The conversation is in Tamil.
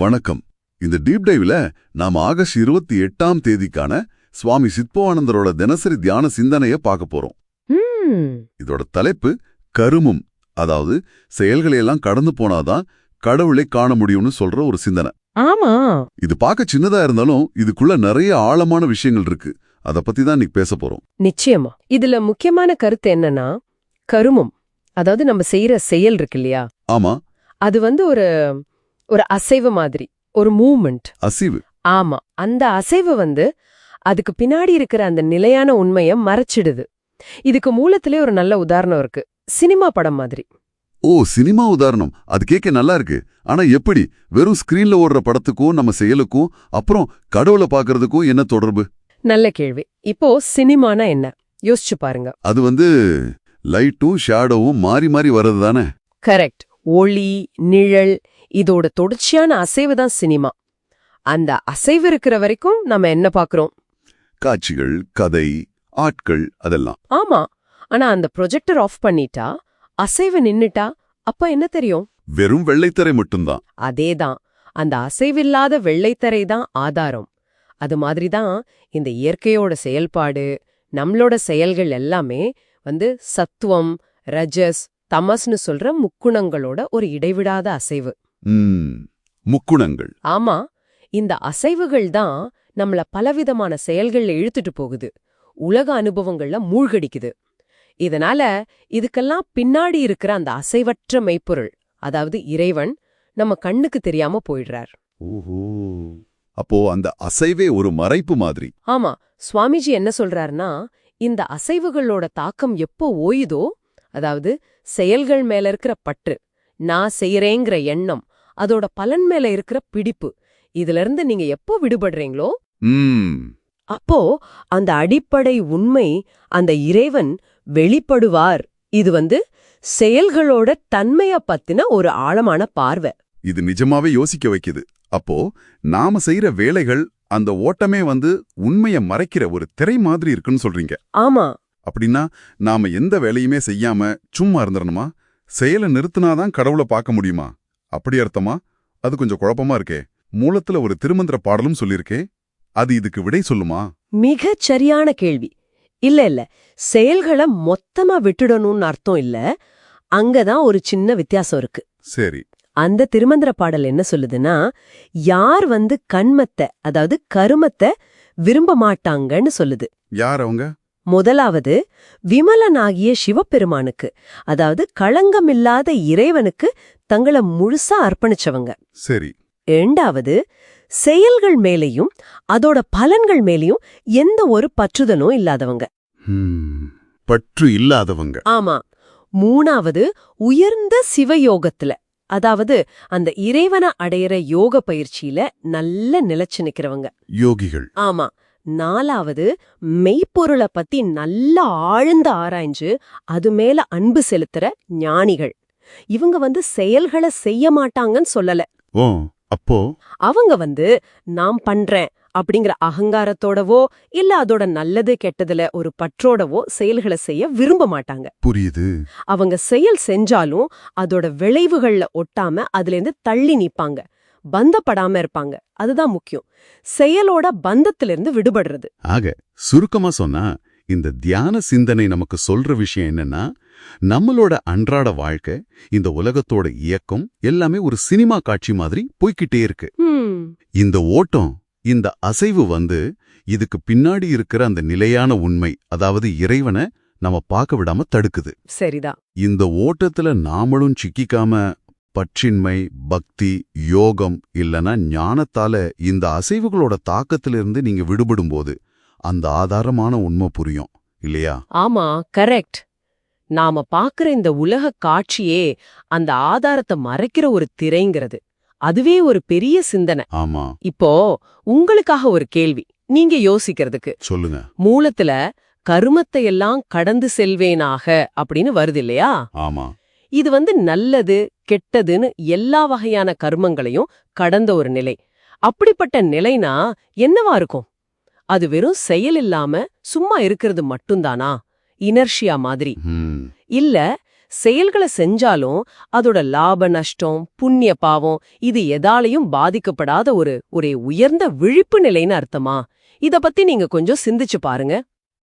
வணக்கம். இந்த டீப் டைவ்ல நாம ஆகஸ்ட் இருபத்தி எட்டாம் தேதிக்கான சுவாமி சித்பவானந்தரோட தினசரி தியான சிந்தனைய பார்க்க போறோம். இதோட தலைப்பு கருமம். அதாவது செயல்களை எல்லாம் கடந்து போனாதான் கடவுளை காண முடியும்னு சொல்ற ஒரு சிந்தனை. ஆமா. இது பார்க்க சின்னதா இருந்தாலும் இதுக்குள்ள நிறைய ஆழமான விஷயங்கள் இருக்கு. அத பத்தி தான் இன்னைக்கு பேச போறோம். நிச்சயமா. இதுல முக்கியமான கருத்து என்னன்னா கருமம். அதாவது நம்ம செய்யற செயல் இருக்கு இல்லையா? ஆமா. அது வந்து ஒரு ஒரு அசைவு மாதிரி ஒரு மூவ்மெண்ட் அசைவு. ஆமா அந்த அசைவு வந்து அதுக்கு பின்னாடி இருக்கிற அந்த நிலையான உண்மைய மறைச்சிடுது. இதுக்கு மூலத்திலே ஒரு நல்ல உதாரணம் இருக்கு. சினிமா படம் மாதிரி. ஓ சினிமா உதாரணம். அது கேட்க நல்லா இருக்கு. ஆனா எப்படி? வெறும் ஸ்கிரீன்ல ஓடுற படத்துக்கும் நம்ம செயலுக்கும் அப்புறம் கடவுளை பார்க்கறதுக்கும் என்ன தொடர்பு? நல்ல கேள்வி. இப்போ சினிமானா என்ன? யோசிச்சு பாருங்க. அது வந்து லைட்டும் ஷேடோவும் மாறி மாறி வர்றது தானே? கரெக்ட் ஒளி நிழல் இதோட தொடர்ச்சியான அசைவு தான் சினிமா. அந்த அசைவு இருக்கிற வரைக்கும் நம்ம என்ன பாக்குறோம்? காட்சிகள் கதை ஆட்கள் அதெல்லாம். ஆமா. ஆனா அந்த ப்ரொஜெக்டர் ஆஃப் பண்ணிட்டா அசைவு நின்னுட்டா அப்ப என்ன தெரியும்? வெறும் வெள்ளைத்தரை மட்டும்தான். அதேதான். அந்த அசைவில்லாத வெள்ளைத்தரை தான் ஆதாரம். அது மாதிரி தான் இந்த இயற்கையோட செயல்பாடு நம்மளோட செயல்கள் எல்லாமே வந்து சத்துவம் ரஜஸ் தமஸ்னு சொல்ற முக்குணங்களோட ஒரு இடைவிடாத அசைவு. முக்குணங்கள். ஆமா இந்த அசைவுகள் தான் நம்மள பலவிதமான செயல்கள்ல இழுத்துட்டு போகுது. உலக அனுபவங்கள்ல மூழ்கடிக்குது. இதனால இதுக்கெல்லாம் பின்னாடி இருக்கிற அந்த அசைவற்ற மெய்ப்பொருள் அதாவது இறைவன் நம்ம கண்ணுக்கு தெரியாம போயிடுறார். ஓஹோ அப்போ அந்த அசைவே ஒரு மறைப்பு மாதிரி. ஆமா சுவாமிஜி என்ன சொல்றாருன்னா இந்த அசைவுகளோட தாக்கம் எப்போ ஓயுதோ அதாவது செயல்கள் மேல இருக்கிற பற்று நான் செய்யறேங்கிற எண்ணம் அதோட பலன் மேல இருக்கிற பிடிப்பு. இதுல இருந்து நீங்க எப்போ விடுபடுறீங்களோ அப்போ அந்த அடிப்படை உண்மை அந்த இறைவன் வெளிப்படுவார். இது வந்து செயல்களோட தன்மைய பத்தின ஒரு ஆழமான பார்வை. இது நிஜமாவே யோசிக்க வைக்குது. அப்போ நாம செய்யற வேலைகள் அந்த ஓட்டமே வந்து உண்மைய மறைக்கிற ஒரு திரை மாதிரி இருக்குன்னு சொல்றீங்க. ஆமா. அப்படின்னா நாம எந்த வேலையுமே செய்யாம சும்மா இருந்துடணுமா செயலை நிறுத்தினாதான் கடவுளை பார்க்க முடியுமா? அப்படி அர்த்தமா? அது கொஞ்சம் குழப்பமா இருக்கே. மூலத்துல ஒரு திருமந்திர பாடலும் சொல்லியிருக்கே. அது இதுக்கு விடை சொல்லுமா? மிகச் சரியான கேள்வி. இல்ல இல்ல. செயல்களை மொத்தமா விட்டுடணும்னு அர்த்தம் இல்ல. அங்கதான் ஒரு சின்ன வித்தியாசம் இருக்கு. சரி. அந்த திருமந்திர பாடல் என்ன சொல்லுதுன்னா யார் வந்து கண்மத்தை அதாவது கருமத்தை விரும்ப மாட்டாங்கன்னு சொல்லுது. யார் அவங்க? முதலாவது விமலனாகிய சிவபெருமானுக்கு அதாவது களங்கமில்லாத இறைவனுக்கு தங்களை முழுசா அர்ப்பணிச்சவங்க. சரி. இரண்டாவது செயல்கள் மேலேயும் அதோட பலன்கள் மேலேயும் எந்த ஒரு பற்றுதலும் இல்லாதவங்க. பற்று இல்லாதவங்க. ஆமா. மூணாவது உயர்ந்த சிவயோகத்துல அதாவது அந்த இறைவனை அடையிற யோக பயிற்சியில நல்ல நிலைச்சு நிக்கிறவங்க. யோகிகள். ஆமா. நாலாவது மெய்ப்பொருளை பத்தி நல்லா ஆழ்ந்து ஆராய்ஞ்சு அது மேல அன்பு செலுத்துற ஞானிகள். இவங்க வந்து செயல்களை செய்ய மாட்டாங்கன்னு சொல்லல. ஓ அப்போ? அவங்க வந்து நான் பண்றேன் அப்படிங்கிற அகங்காரத்தோடவோ இல்ல அதோட நல்லது கெட்டதுல ஒரு பற்றோடவோ செயல்களை செய்ய விரும்ப மாட்டாங்க. புரியுது. அவங்க செயல் செஞ்சாலும் அதோட விளைவுகள்ல ஒட்டாம அதுல இருந்து தள்ளி நிப்பாங்க. பந்தப்படாம இருப்பாங்க. அதுதான் முக்கியம். செயலோட பந்தத்திலிருந்து விடுபடுறது. ஆக சுருக்கமா சொன்னா இந்த தியான சிந்தனை நமக்கு சொல்ற விஷயம் என்னன்னா நம்மளோட அன்றாட வாழ்க்கை இந்த உலகத்தோட இயக்கம் எல்லாமே ஒரு சினிமா காட்சி மாதிரி போய்க்கிட்டே இருக்கு. இந்த ஓட்டம் இந்த அசைவு வந்து இதுக்கு பின்னாடி இருக்கிற அந்த நிலையான உண்மை அதாவது இறைவனை நம்ம பார்க்க விடாம தடுக்குது. சரிதான். இந்த ஓட்டத்துல நாமளும் சிக்கிக்காம பற்றின்மை பக்தி யோகம் இல்லனா ஞானத்தால இந்த அசைவுகளோட தாக்கத்திலிருந்து நீங்க விடுபடும்போது அந்த ஆதாரமான உண்மை புரியும் இல்லையா? ஆமா கரெக்ட். நாம பாக்குற இந்த உலக காட்சியே அந்த ஆதாரத்தை மறைக்கிற ஒரு திரைங்கிறது. அதுவே ஒரு பெரிய சிந்தனை. ஆமா. இப்போ உங்களுக்காக ஒரு கேள்வி. நீங்க யோசிக்கிறதுக்கு. சொல்லுங்க. மூலத்துல கருமத்தை எல்லாம் கடந்து செல்வேனாக அப்படின்னு வருது இல்லையா? ஆமா. இது வந்து நல்லது கெட்டதுன்னு எல்லா வகையான கர்மங்களையும் கடந்த ஒரு நிலை. அப்படிப்பட்ட நிலைனா என்னவா இருக்கும்? அது வெறும் செயல் இல்லாம சும்மா இருக்கிறது மட்டும்தானா? இனர்ஷியா மாதிரி. இல்ல செயல்களை செஞ்சாலும் அதோட லாப நஷ்டம் புண்ணிய பாவம் இது எதாலையும் பாதிக்கப்படாத ஒரு ஒரு உயர்ந்த விழிப்பு நிலைன்னு அர்த்தமா? இத பத்தி நீங்க கொஞ்சம் சிந்திச்சு பாருங்க.